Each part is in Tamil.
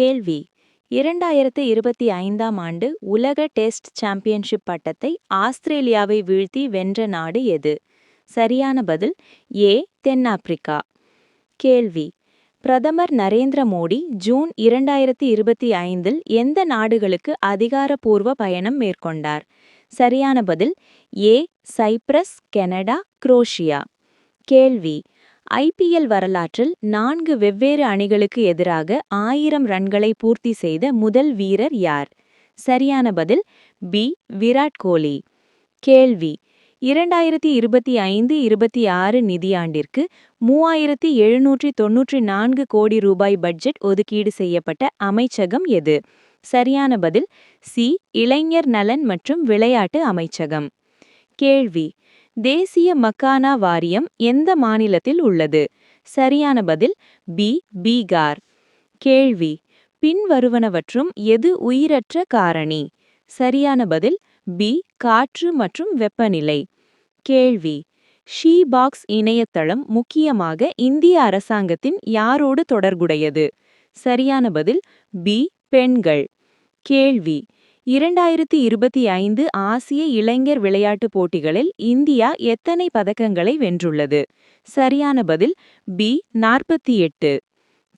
கேள்வி. இரண்டாயிரத்து இருபத்தி ஐந்தாம் ஆண்டு உலக டெஸ்ட் சாம்பியன்ஷிப் பட்டத்தை ஆஸ்திரேலியாவை வீழ்த்தி வென்ற நாடு எது? சரியான பதில் ஏ தென்னாப்பிரிக்கா. கேள்வி. பிரதமர் நரேந்திர மோடி ஜூன் இரண்டாயிரத்தி இருபத்தி ஐந்தில் எந்த நாடுகளுக்கு அதிகாரப்பூர்வ பயணம் மேற்கொண்டார்? சரியான பதில் ஏ சைப்ரஸ் கனடா குரோஷியா. கேள்வி. ஐபிஎல் வரலாற்றில் நான்கு வெவ்வேறு அணிகளுக்கு எதிராக ஆயிரம் ரன்களை பூர்த்தி செய்த முதல் வீரர் யார்? சரியான பதில் பி. விராட் கோலி. கேள்வி இரண்டாயிரத்தி இருபத்தி ஐந்து இருபத்தி ஆறு நிதியாண்டிற்கு மூவாயிரத்தி எழுநூற்றி தொன்னூற்றி நான்கு கோடி ரூபாய் பட்ஜெட் ஒதுக்கீடு செய்யப்பட்ட அமைச்சகம் எது? சரியான பதில் சி. இளைஞர் நலன் மற்றும் விளையாட்டு அமைச்சகம். கேள்வி தேசிய மக்கானா வாரியம் எந்த மாநிலத்தில் உள்ளது? சரியான பதில் பி பீகார். கேள்வி பின்வருவனவற்றும் எது உயிரற்ற காரணி? சரியான பதில் பி காற்று மற்றும் வெப்பநிலை. கேள்வி ஷீ பாக்ஸ் இணையதளம் முக்கியமாக இந்திய அரசாங்கத்தின் யாரோடு தொடர்புடையது? சரியான பதில் பி பெண்கள். கேள்வி இரண்டாயிரத்தி இருபத்தி ஐந்து ஆசிய இளைஞர் விளையாட்டுப் போட்டிகளில் இந்தியா எத்தனை பதக்கங்களை வென்றுள்ளது? சரியான பதில் பி நாற்பத்தி எட்டு.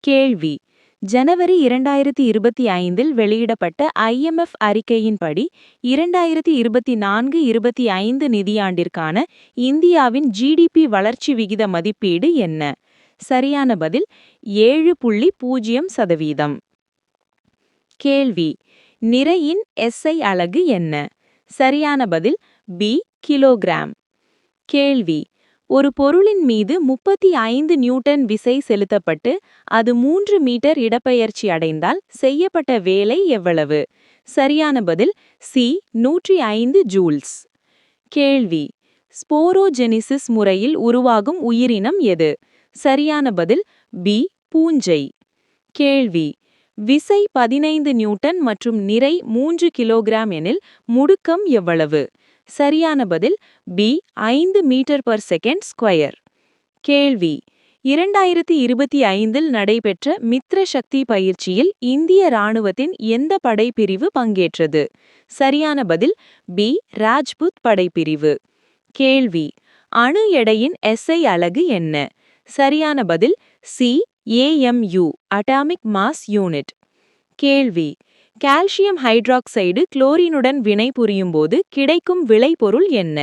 கேள்வி ஜனவரி இரண்டாயிரத்தி இருபத்தி ஐந்தில் வெளியிடப்பட்ட ஐஎம்எஃப் அறிக்கையின்படி இரண்டாயிரத்தி இருபத்தி நான்கு இருபத்தி ஐந்து நிதியாண்டிற்கான இந்தியாவின் ஜிடிபி வளர்ச்சி விகித மதிப்பீடு என்ன? சரியான பதில் ஏழு புள்ளி பூஜ்ஜியம் சதவீதம். கேள்வி. நிறையின் எஸ்ஐ அலகு என்ன? சரியான பதில் பி கிலோகிராம். கேள்வி. ஒரு பொருளின் மீது முப்பத்தி ஐந்து நியூட்டன் விசை செலுத்தப்பட்டு அது மூன்று மீட்டர் இடப்பெயர்ச்சி அடைந்தால் செய்யப்பட்ட வேலை எவ்வளவு? சரியான பதில் சி நூற்றி ஐந்து ஜூல்ஸ். கேள்வி. ஸ்போரோஜெனிசிஸ் முறையில் உருவாகும் உயிரினம் எது? சரியான பதில் பி பூஞ்சை. கேள்வி. விசை பதினைந்து நியூட்டன் மற்றும் நிறை மூன்று கிலோகிராம் எனில் முடுக்கம் எவ்வளவு? சரியான பதில் பி ஐந்து மீட்டர் பர் செகண்ட் ஸ்கொயர் கேள்வி இரண்டாயிரத்தி இருபத்தி ஐந்தில் நடைபெற்ற மித்ர சக்தி பயிற்சியில் இந்திய இராணுவத்தின் எந்த படைப்பிரிவு பங்கேற்றது? சரியான பதில் பி ராஜ்புத் படைப்பிரிவு. கேள்வி அணு எடையின் எஸ்ஐ அலகு என்ன? சரியான பதில் C AMU atomic mass unit கேள்வி. கால்சியம் ஹைட்ராக்சைடு குளோரினுடன் வினை புரியும்போது கிடைக்கும் விளைபொருள் என்ன?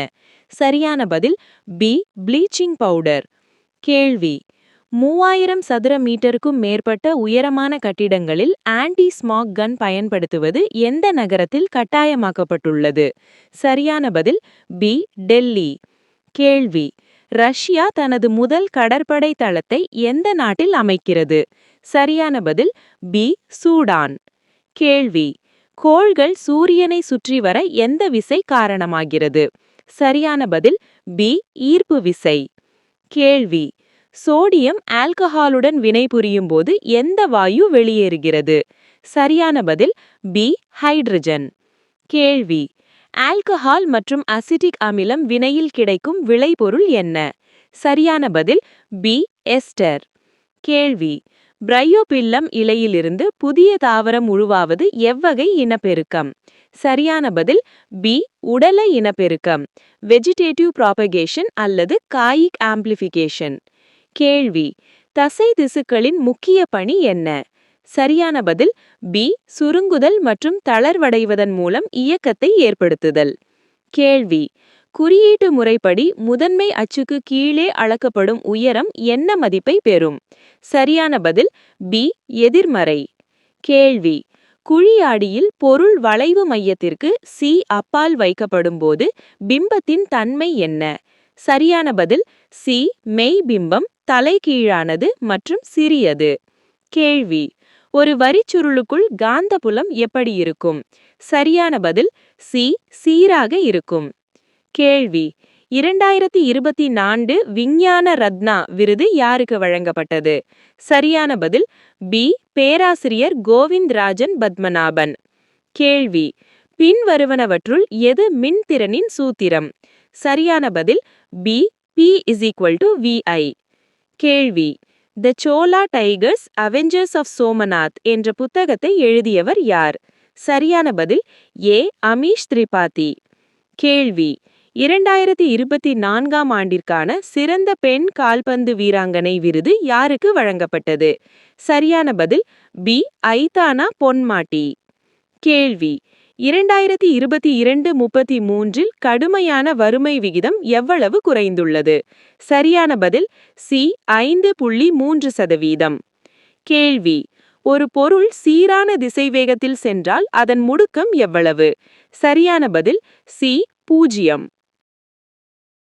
சரியான பதில் பி ப்ளீச்சிங் பவுடர் கேள்வி. மூவாயிரம் சதுர மீட்டருக்கும் மேற்பட்ட உயரமான கட்டிடங்களில் ஆன்டி ஸ்மாக் கன் பயன்படுத்துவது எந்த நகரத்தில் கட்டாயமாக்கப்பட்டுள்ளது? சரியான பதில் பி டெல்லி. கேள்வி. ரஷ்யா தனது முதல் கடற்படை தளத்தை எந்த நாட்டில் அமைக்கிறது? சரியான பதில் பி சூடான். கேள்வி கோள்கள் சூரியனை சுற்றி வர எந்த விசை காரணமாகிறது? சரியான பதில் பி ஈர்ப்பு விசை. கேள்வி சோடியம் ஆல்கஹாலுடன் வினைபுரியும் போது எந்த வாயு வெளியேறுகிறது? சரியான பதில் பி ஹைட்ரஜன். கேள்வி ஆல்கஹால் மற்றும் அசிட்டிக் அமிலம் வினையில் கிடைக்கும் விளைபொருள் என்ன? சரியான பதில் பி எஸ்டர். கேள்வி. பிரையோபில்லம் இலையிலிருந்து புதிய தாவரம் உருவாவது எவ்வகை இனப்பெருக்கம்? சரியான பதில் பி உடல இனப்பெருக்கம். வெஜிடேட்டிவ் ப்ராபகேஷன் அல்லது காயிக் ஆம்பிளிஃபிகேஷன் கேள்வி. தசை திசுக்களின் முக்கிய பணி என்ன? சரியான பதில் பி சுருங்குதல் மற்றும் தளர்வடைவதன் மூலம் இயக்கத்தை ஏற்படுத்துதல். கேள்வி குறியீட்டு முறைப்படி முதன்மை அச்சுக்கு கீழே அளக்கப்படும் உயரம் என்ன மதிப்பை பெறும்? சரியான பதில் பி எதிர்மறை. கேள்வி குழியாடியில் பொருள் வளைவு மையத்திற்கு சி அப்பால் வைக்கப்படும் போது பிம்பத்தின் தன்மை என்ன? சரியான பதில் சி மெய் பிம்பம் தலைகீழானது மற்றும் சிறியது. கேள்வி ஒரு வரிச்சுருளுக்குள் காந்தபுலம் எப்படி இருக்கும்? சரியான பதில் சி சீராக இருக்கும். கேள்வி இரண்டாயிரத்தி இருபத்தி நான்கு விஞ்ஞான ரத்னா விருது யாருக்கு வழங்கப்பட்டது? சரியான பதில் பி பேராசிரியர் கோவிந்த் ராஜன் பத்மநாபன். கேள்வி பின்வருவனவற்றுள் எது மின்திறனின் சூத்திரம்? சரியான பதில் P P is equal to VI கேள்வி the Chola Tigers Avengers of Somnath என்ற புத்தகத்தை எழுதியவர் யார்? சரியான பதில் ஏ. அமீஷ் திரிபாதி. கேள்வி இரண்டாயிரத்தி இருபத்தி நான்காம் ஆண்டிற்கான சிறந்த பெண் கால்பந்து வீராங்கனை விருது யாருக்கு வழங்கப்பட்டது? சரியான பதில் பி. ஐதானா பொன்மாட்டி. கேள்வி இரண்டாயிரத்தி இருபத்தி இரண்டு முப்பத்தி மூன்றில் கடுமையான வறுமை விகிதம் எவ்வளவு குறைந்துள்ளது? சரியான பதில் சி ஐந்து புள்ளி மூன்று சதவீதம். கேள்வி ஒரு பொருள் சீரான திசைவேகத்தில் சென்றால் அதன் முடுக்கம் எவ்வளவு? சரியான பதில் சி பூஜ்ஜியம்.